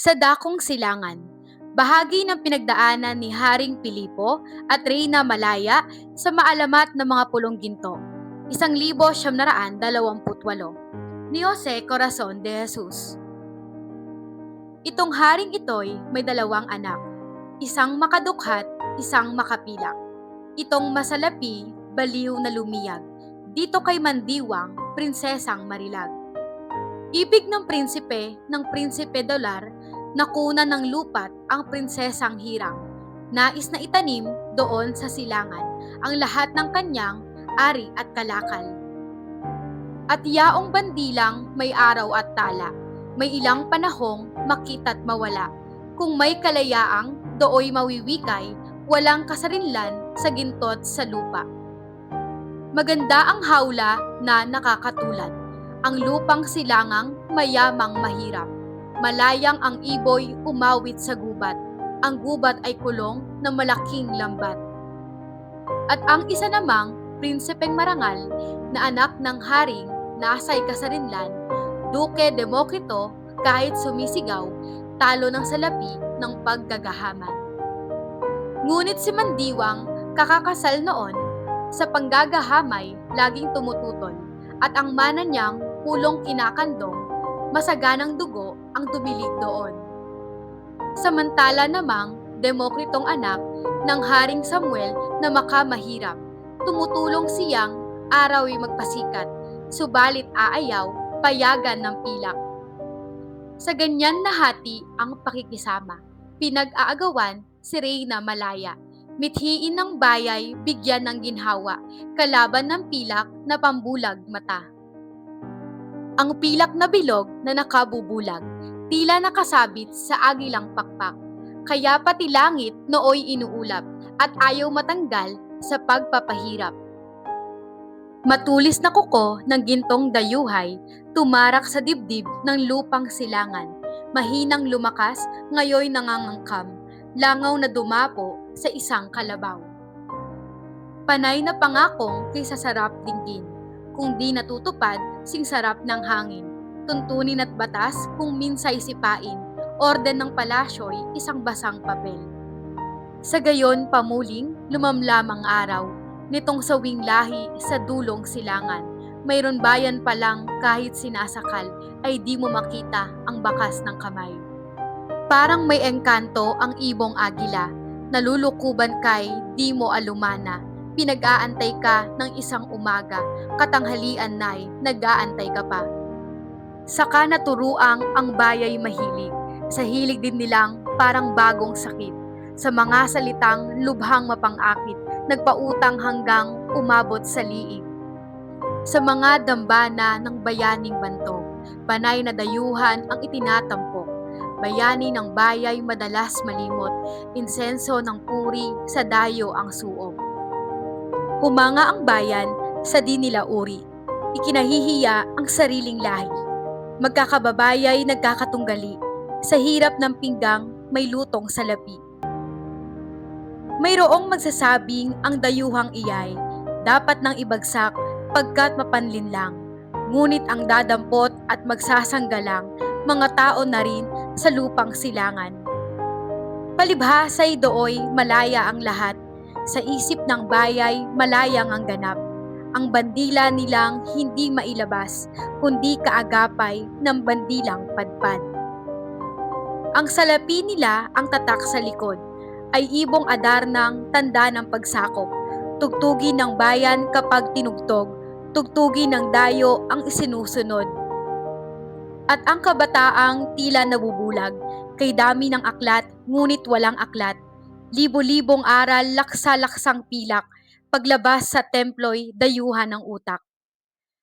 Sa Dakong Silangan, bahagi ng pinagdaanan ni Haring Pilipo at Reyna Malaya sa maalamat na mga pulong ginto, 1928 ni Jose Corazon de Jesus. Itong haring ito'y may dalawang anak, isang makadukhat, isang makapilak. Itong masalapi, baliw na lumiyag, dito kay Mandiwang, prinsesang Marilag. Ibig ng prinsipe ng prinsipe dolar nakuna ng lupat ang prinsesang Hirang. Nais na itanim doon sa silangan ang lahat ng kanyang ari at kalakal. At yaong bandilang may araw at tala, may ilang panahong makita't mawala. Kung may kalayaang dooy mawiwikay, walang kasarinlan sa gintot sa lupa. Maganda ang hawla na nakakatulad, ang lupang silangang mayamang mahirap Malayang ang iboy umawit sa gubat. Ang gubat ay kulong na malaking lambat. At ang isa namang prinsipeng marangal na anak ng haring nasay kasarinlan, Duke Demokrito kahit sumisigaw, talo ng salapi ng paggagahaman. Ngunit si Mandiwang kakakasal noon sa panggagahamay laging tumututol at ang mana niyang pulong kinakandong masaganang dugo ang tumilig doon. Samantala namang Demokritong anak ng Haring Samuel na makamahirap, tumutulong siyang araw ay magpasikat, subalit aayaw, payagan ng pilak. Sa ganyan na hati ang pakikisama, pinag-aagawan si Reyna Malaya, mithiin ng bayay bigyan ng ginhawa, kalaban ng pilak na pambulag mata. Ang pilak na bilog na nakabubulag, tila nakasabit sa agilang pakpak. Kaya pati langit nooy inuulap at ayaw matanggal sa pagpapahirap. Matulis na kuko ng gintong dayuhay, tumarak sa dibdib ng lupang silangan. Mahinang lumakas, ngayoy nangangangkam, langaw na dumapo sa isang kalabaw. Panay na pangakong kaysa sarap dinggin kung di natutupad, sing sarap ng hangin. Tuntunin at batas kung minsay sipain, orden ng palasyo'y isang basang papel. Sa gayon pamuling, lumamlamang araw, nitong sawing lahi sa dulong silangan. Mayroon bayan pa lang kahit sinasakal ay di mo makita ang bakas ng kamay. Parang may engkanto ang ibong agila, nalulukuban kay di mo alumana, pinag-aantay ka ng isang umaga, katanghalian na'y nag-aantay ka pa. Saka naturuang ang bayay mahilig, sa hilig din nilang parang bagong sakit, sa mga salitang lubhang mapangakit, nagpautang hanggang umabot sa liig. Sa mga dambana ng bayaning bantog, panay na dayuhan ang itinatampok, bayani ng bayay madalas malimot, insenso ng puri sa dayo ang suog. Humanga ang bayan sa di nila uri. Ikinahihiya ang sariling lahi. Magkakababayay nagkakatunggali. Sa hirap ng pinggang may lutong salapi. Mayroong magsasabing ang dayuhang iyay dapat nang ibagsak pagkat mapanlin lang. Ngunit ang dadampot at magsasanggalang mga tao na rin sa lupang silangan. Palibhasay dooy malaya ang lahat sa isip ng bayay, malayang ang ganap. Ang bandila nilang hindi mailabas, kundi kaagapay ng bandilang padpad. Ang salapi nila ang tatak sa likod, ay ibong adar ng tanda ng pagsakop. Tugtugin ng bayan kapag tinugtog, tugtugin ng dayo ang isinusunod. At ang kabataang tila nabubulag, kay dami ng aklat, ngunit walang aklat, libo-libong aral laksa-laksang pilak, paglabas sa templo'y dayuhan ng utak.